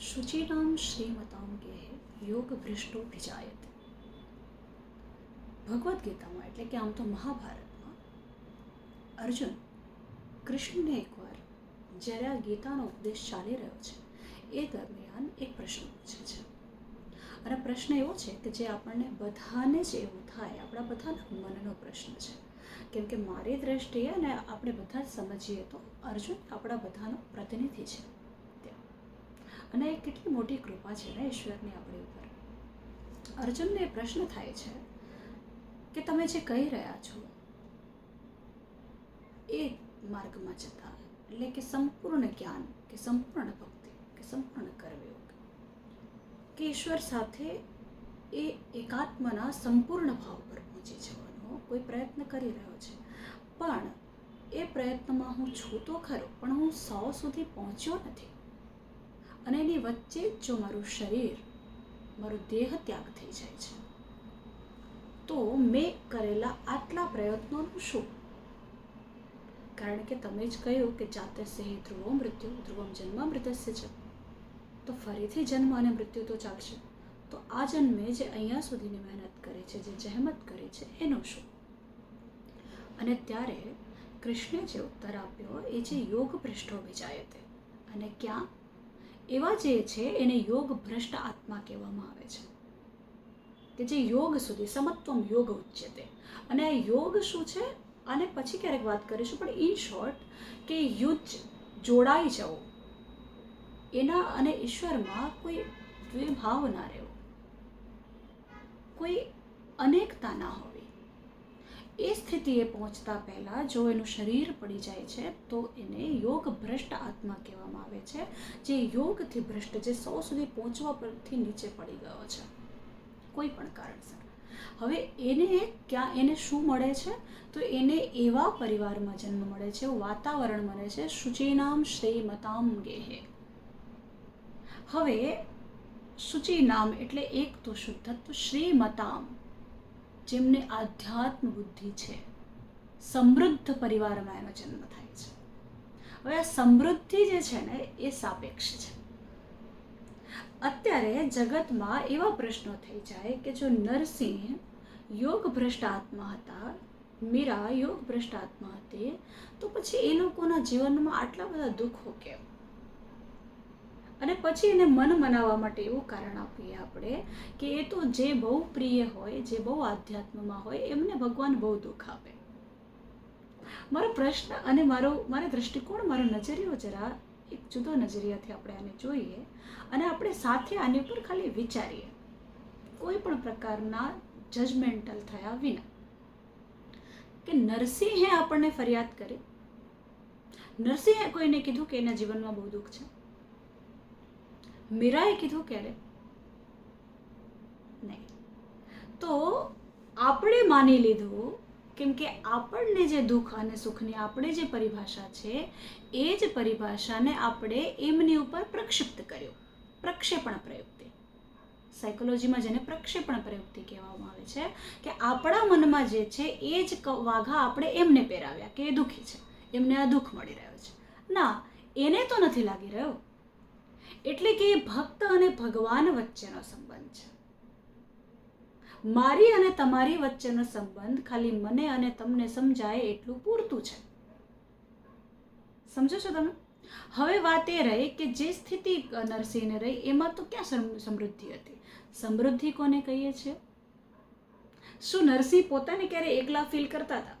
શુચિનામ શ્રીમતામ કે યોગ ભ્રષ્ટો ભિજાયત ભગવદ્ ગીતામાં એટલે કે આમ તો મહાભારતમાં અર્જુન કૃષ્ણને એકવાર જ્યારે આ ગીતાનો ઉપદેશ ચાલી રહ્યો છે એ દરમિયાન એક પ્રશ્ન પૂછે છે અને પ્રશ્ન એવો છે કે જે આપણને બધાને જ એવું થાય આપણા બધાના મનનો પ્રશ્ન છે કેમ કે મારી દ્રષ્ટિએ અને આપણે બધા સમજીએ તો અર્જુન આપણા બધાનો પ્રતિનિધિ છે અને એ કેટલી મોટી કૃપા છે ને ઈશ્વરની આપણી ઉપર? અર્જુનને પ્રશ્ન થાય છે કે તમે જે કહી રહ્યા છો એ માર્ગમાં જતા, એટલે કે સંપૂર્ણ જ્ઞાન, કે સંપૂર્ણ ભક્તિ, કે સંપૂર્ણ કર્મયોગ કે ઈશ્વર સાથે એ એકાત્મના સંપૂર્ણ ભાવ પર પહોંચી જવાનો કોઈ પ્રયત્ન કરી રહ્યો છે. પણ એ પ્રયત્નમાં હું છું તો ખરો, પણ હું સો સુધી પહોંચ્યો નથી. અને એની વચ્ચે જ જો મારું શરીર, મારું દેહ ત્યાગ થઈ જાય છે, તો મેં કરેલા આટલા પ્રયત્નોનું શું? કારણ કે તમે જ કહ્યું કે જાતે સહી, ધ્રુવો, મૃત્યુ, ધ્રુવમ જન્મ, મૃતસ્ય છે. તો ફરીથી જન્મ અને મૃત્યુ તો ચાલશે. તો આ જન્મે જે અહીંયા સુધીની મહેનત કરી છે, જે જહેમત કરી છે, એનું શું? અને ત્યારે કૃષ્ણે જે ઉત્તર આપ્યો, એ જે યોગ પૃષ્ઠો ભેજાય તે અને ક્યાં? એવા જે છે, એને યોગ ભ્રષ્ટ આત્મા કહેવામાં આવે છે. કે જે યોગ સુધી, સમત્વમ યોગ ઉચ્યતે. અને આ યોગ શું છે? અને પછી ક્યારેક વાત કરીશું, પણ ઇન શોર્ટ કે યુદ્ધ, જોડાઈ જવું. એના અને ઈશ્વરમાં કોઈ દ્વિભાવ ના રહેવો. કોઈ અનેકતા ના હોવી. એ સ્થિતિએ પહોંચતા પહેલાં જો એનું શરીર પડી જાય છે, તો એને યોગ ભ્રષ્ટ આત્મા કહેવામાં આવે છે, જે યોગથી ભ્રષ્ટ, જે સો સુધી પહોંચવા પરથી નીચે પડી ગયો છે. કોઈ પણ કારણસર. હવે એને ક્યાં, એને શું મળે છે? તો એને એવા પરિવારમાં જન્મ મળે છે, વાતાવરણ મળે છે શુચિનામ શ્રેયમતામ ગેહે. હવે શુચિનામ એટલે એક તો શુદ્ધત્વ શ્રીમતામ જેમને આધ્યાત્મ બુદ્ધિ છે, સમૃદ્ધ પરિવારમાં એનો જન્મ થાય છે. હવે આ સમૃદ્ધિ જે છે ને, એ સાપેક્ષ છે. અત્યારે જગતમાં એવા પ્રશ્નો થઈ જાય કે જો નરસિંહ યોગ ભ્રષ્ટ આત્મા હતા, મીરા યોગ ભ્રષ્ટ આત્મા હતી, તો પછી એ લોકોના જીવનમાં આટલા બધા દુઃખો કેમ? અને પછી એને મન મનાવવા માટે એવું કારણ આપીએ આપણે કે એ તો જે બહુ પ્રિય હોય, જે બહુ આધ્યાત્મમાં હોય, એમને ભગવાન બહુ દુઃખ આપે. મારો પ્રશ્ન અને મારો મારો દ્રષ્ટિકોણ, મારો નજરિયો જરા એક જુદો નજરિયાથી આપણે આને જોઈએ અને આપણે સાથે આની ઉપર ખાલી વિચારીએ. કોઈ પણ પ્રકારના જજમેન્ટલ થયા વિના. કે નરસિંહે આપણને ફરિયાદ કરી. નરસિંહે કોઈને કીધું કે એના જીવનમાં બહુ દુઃખ છે. મીરાએ કીધું ક્યારે? નહીં. તો આપણે માની લીધું કેમ કે આપણને જે દુઃખ અને સુખની આપણે જે પરિભાષા છે, એ જ પરિભાષાને આપણે એમની ઉપર પ્રક્ષિપ્ત કર્યો. પ્રક્ષેપણ પ્રયુક્તિ. સાયકોલોજીમાં જેને પ્રક્ષેપણ પ્રયુક્તિ કહેવામાં આવે છે, કે આપણા મનમાં જે છે, એ જ વાઘા આપણે એમને પહેરાવ્યા કે એ દુઃખી છે. એમને આ દુઃખ મળી રહ્યો છે. ના, એને તો નથી લાગી રહ્યો. એટલે કે ભક્ત અને ભગવાન વચ્ચેનો સંબંધ છે. મારી અને તમારી વચ્ચેનો સંબંધ ખાલી મને અને તમને સમજાય એટલું પૂરતું છે. સમજો છો તમે? હવે વાત એ રહી કે જે સ્થિતિ નરસિંહને રહી, એમાં તો ક્યાં સમૃદ્ધિ હતી? સમૃદ્ધિ કોને કહીએ છીએ? શું નરસિંહ પોતાને ક્યારે એકલા ફીલ કરતા હતા?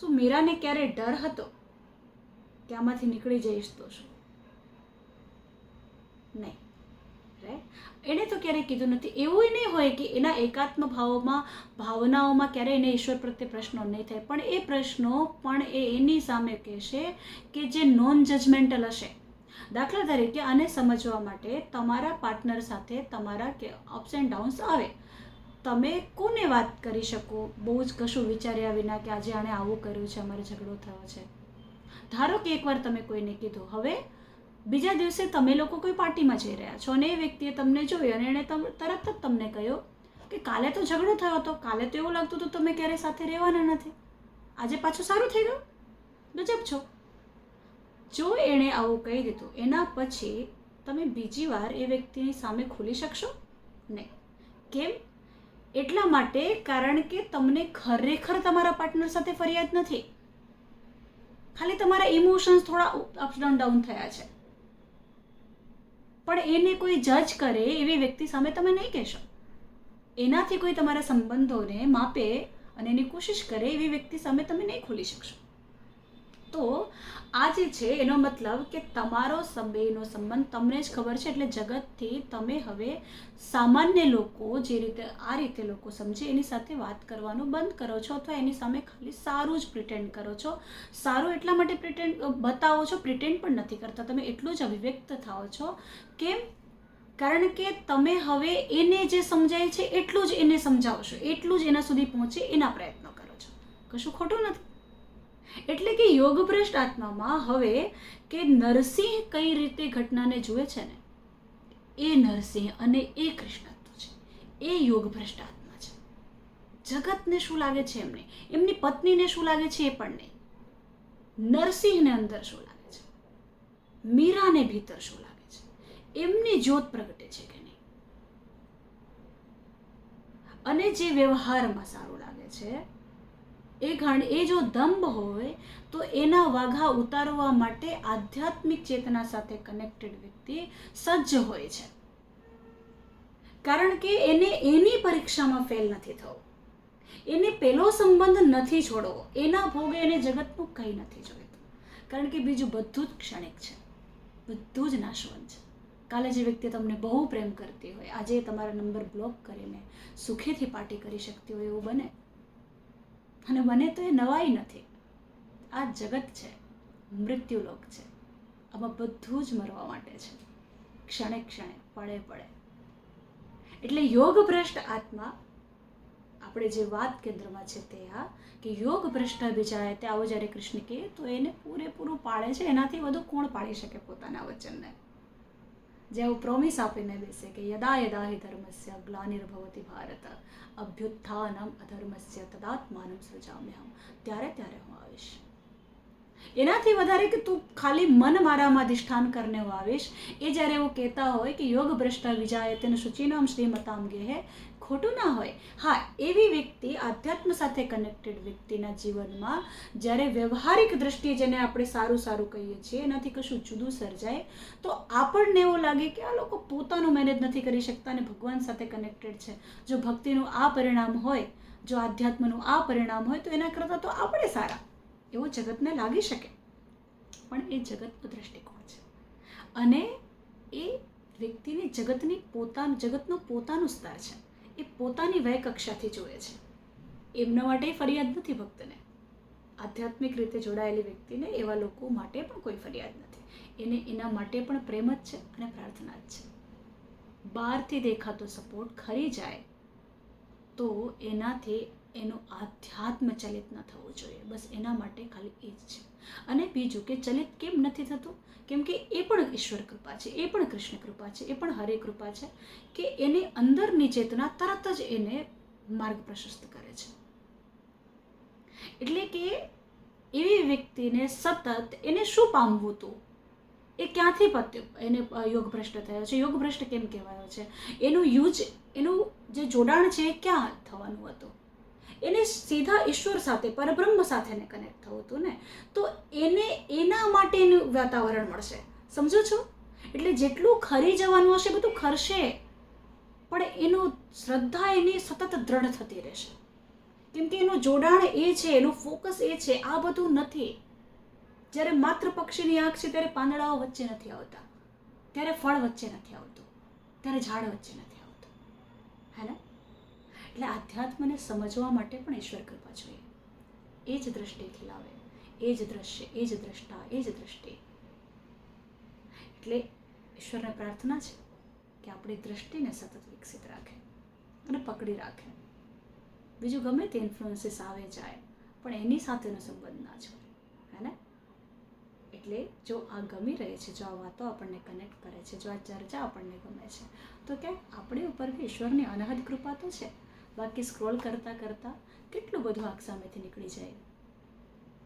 શું મીરાને ક્યારે ડર હતો? કે આમાંથી નીકળી જઈશ તો શું? નહીં. એણે તો ક્યારેય કીધું નથી. એવું નહીં હોય કે એના એકાત્મ ભાવોમાં, ભાવનાઓમાં ક્યારેય એને ઈશ્વર પ્રત્યે પ્રશ્નો નહીં થાય. પણ એ પ્રશ્નો, પણ એ એની સામે કહેશે કે જે નોન જજમેન્ટલ હશે. દાખલા તરીકે આને સમજવા માટે તમારા પાર્ટનર સાથે તમારા કે અપ્સ એન્ડ ડાઉન્સ આવે. તમે કોને વાત કરી શકો? બહુ જ કશું વિચાર્યા વિના કે આજે આણે આવું કર્યું છે, અમારે ઝઘડો થયો છે. ધારો કે એકવાર તમે કોઈને કીધું, હવે બીજા દિવસે તમે લોકો કોઈ પાર્ટીમાં જઈ રહ્યા છો અને એ વ્યક્તિએ તમને જોઈ અને એણે તરત જ તમને કહ્યું કે કાલે તો ઝઘડો થયો હતો, કાલે તો એવું લાગતું હતું તમે ક્યારે સાથે રહેવાના નથી. આજે પાછું સારું થઈ ગયું? ગજબ છો. જો એણે આવું કહી દીધું, એના પછી તમે બીજી વાર એ વ્યક્તિની સામે ખુલી શકશો? નહીં. કેમ? એટલા માટે કારણ કે તમને ખરેખર તમારા પાર્ટનર સાથે ફરિયાદ નથી. ખાલી તમારા ઇમોશન્સ થોડા અપ ડાઉન થયા છે. પણ એને કોઈ જજ કરે એવી વ્યક્તિ સામે તમે નહીં કહેશો. એનાથી કોઈ તમારા સંબંધોને માપે અને એની કોશિશ કરે એવી વ્યક્તિ સામે તમે નહીં ખોલી શકશો. તો આ જે છે, એનો મતલબ કે તમારો સમયનો સંબંધ તમને જ ખબર છે, એટલે જગતથી તમે હવે સામાન્ય લોકો જે રીતે, આ રીતે લોકો સમજે, એની સાથે વાત કરવાનું બંધ કરો છો અથવા એની સામે ખાલી સારું જ પ્રિટેન્ડ કરો છો. સારું એટલા માટે પ્રિટેન્ડ બતાવો છો પ્રિટેન્ડ પણ નથી કરતા. તમે એટલું જ અભિવ્યક્ત થાઓ છો. કેમ? કારણ કે તમે હવે એને જે સમજાય છે, એટલું જ એને સમજાવશો. એટલું જ એના સુધી પહોંચે એના પ્રયત્નો કરો છો. કશું ખોટું નથી. એટલે કે યોગભ્રષ્ટ આત્મામાં હવે કે નરસિંહ કઈ રીતે ઘટનાને જુએ છે ને? એ નરસિંહ અને એ કૃષ્ણત્વ છે. એ યોગભ્રષ્ટ આત્મા છે. જગતને શું લાગે છે એમને? એમની પત્નીને શું લાગે છે એ પણ નહીં. નરસિંહને અંદર શું લાગે છે? મીરાને ભીતર શું લાગે છે? એમની જ્યોત પ્રગટે છે કે નહીં? અને જે વ્યવહારમાં સારું લાગે છે એ ઘાણ એ જો દંભ હોય, તો એના વાઘા ઉતારવા માટે આધ્યાત્મિક ચેતના સાથે કનેક્ટેડ વ્યક્તિ સજ્જ હોય છે. કારણ કે એને એની પરીક્ષામાં ફેલ નથી થવું. એને પેલો સંબંધ નથી છોડવો. એના ભોગે એને જગતનું કંઈ નથી જોઈતું. કારણ કે બીજું બધું જ ક્ષણિક છે. બધું જ નાશવંત છે. કાલે જે વ્યક્તિ તમને બહુ પ્રેમ કરતી હોય, આજે તમારા નંબર બ્લોક કરીને સુખેથી પાર્ટી કરી શકતી હોય એવું બને. અને મને તો એ નવાઈ નથી. આ જગત છે. મૃત્યુલોક છે. આમાં બધું જ મરવા માટે છે. ક્ષણે ક્ષણે પળે પળે એટલે યોગ ભ્રષ્ટ આત્મા, આપણે જે વાત કેન્દ્રમાં છે તે આ, કે યોગ ભ્રષ્ટ બીજાએ તે આવો જ્યારે કૃષ્ણ કહે, તો એને પૂરેપૂરું પાળે છે. એનાથી વધુ કોણ પાળી શકે પોતાના વચનને? જે આવું પ્રોમિસ આપીને બેસે કે યદા યદા હિ ધર્મસ્ય ગ્લાનિર્ભવતી ભારત અભ્યુત્થાનમ અધર્મસ્ય તદાત્માનમ સૃજામ્યહમ ત્યારે ત્યારે હું આવીશ એનાથી વધારે કે તું ખાલી મન મારામાં અધિષ્ઠાન કરને આવીશ એ જ્યારે એવું કહેતા હોય કે યોગ ભ્રષ્ટ વિજાય તેને શુચિનામ શ્રીમતામ ગેહે ખોટું ના હોય. હા, એવી વ્યક્તિ, આધ્યાત્મ સાથે કનેક્ટેડ વ્યક્તિના જીવનમાં જ્યારે વ્યવહારિક દ્રષ્ટિએ જેને આપણે સારું સારું કહીએ છીએ, એનાથી કશું જુદું સર્જાય, તો આપણને એવું લાગે કે આ લોકો પોતાનું મેનેજ નથી કરી શકતા અને ભગવાન સાથે કનેક્ટેડ છે. જો ભક્તિનું આ પરિણામ હોય, જો આધ્યાત્મનું આ પરિણામ હોય, તો એના કરતાં તો આપણે સારા. એવું જગતને લાગી શકે. પણ એ જગતનો દ્રષ્ટિકોણ છે. અને એ વ્યક્તિને જગતની પોતાનું, જગતનું પોતાનું સ્તર છે. એ પોતાની વય કક્ષાથી જુએ છે. એમના માટે ફરિયાદ નથી ભક્તને. આધ્યાત્મિક રીતે જોડાયેલી વ્યક્તિને એવા લોકો માટે પણ કોઈ ફરિયાદ નથી. એને એના માટે પણ પ્રેમ જ છે અને પ્રાર્થના જ છે. બહારથી દેખાતો સપોર્ટ ખરી જાય તો એનાથી એનું આધ્યાત્મ ચલિત ન થવું જોઈએ. બસ એના માટે ખાલી એ જ છે. અને બીજું કે ચલિત કેમ નથી થતું? કેમ કે એ પણ ઈશ્વર કૃપા છે, એ પણ કૃષ્ણ કૃપા છે, એ પણ હરે કૃપા છે કે એની અંદરની ચેતના તરત જ એને માર્ગ પ્રશસ્ત કરે છે. એટલે કે એવી વ્યક્તિને સતત એને શું પામવું હતું એ ક્યાંથી પત્યું? એને યોગ ભ્રષ્ટ થયો છે. યોગ ભ્રષ્ટ કેમ કહેવાયો છે? એનું યુજ, એનું જે જોડાણ છે એ ક્યાં થવાનું હતું? એને સીધા ઈશ્વર સાથે, પરબ્રહ્મ સાથેને કનેક્ટ થવું હતું ને. તો એને, એના માટેનું વાતાવરણ મળશે. સમજો છો? એટલે જેટલું ખરી જવાનું હશે, બધું ખરશે. પણ એનું શ્રદ્ધા એની સતત દ્રઢ થતી રહેશે. કેમ કે એનું જોડાણ એ છે, એનું ફોકસ એ છે, આ બધું નથી. જ્યારે માત્ર પક્ષીની આંખ છે, ત્યારે પાંદડાઓ વચ્ચે નથી આવતા. ત્યારે ફળ વચ્ચે નથી આવતું. ત્યારે ઝાડ વચ્ચે નથી આવતું. હે ને? એટલે આધ્યાત્મને સમજવા માટે પણ ઈશ્વર કૃપા જોઈએ. એ જ દ્રષ્ટિથી લાવે. એ જ દ્રશ્ય, એ જ દ્રષ્ટા, એ જ દ્રષ્ટિ. એટલે ઈશ્વરને પ્રાર્થના છે કે આપણી દ્રષ્ટિને સતત વિકસિત રાખે અને પકડી રાખે. બીજું ગમે તે ઇન્ફ્લુઅન્સીસ આવે જાય, પણ એની સાથેનો સંબંધ ના છોડે હે ને? એટલે જો આ ગમી રહે છે, જો આ વાતો આપણને કનેક્ટ કરે છે, જો આ ચર્ચા આપણને ગમે છે, તો ક્યાંક આપણી ઉપર ઈશ્વરની અનહદ કૃપા તો છે. બાકી સ્ક્રોલ કરતાં કરતાં કેટલું બધું આંખ સામેથી નીકળી જાય.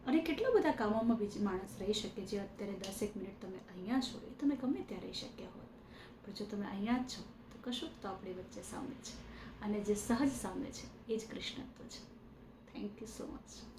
અને કેટલા બધા કામોમાં બીજી માણસ રહી શકે જે અત્યારે દસેક મિનિટ તમે અહીંયા છો, એ તમે ગમે ત્યાં રહી શક્યા હોત. પણ જો તમે અહીંયા જ છો, તો કશુંક તો આપણી વચ્ચે સામે છે. અને જે સહજ સામે છે, એ જ કૃષ્ણત્વ છે. Thank you so much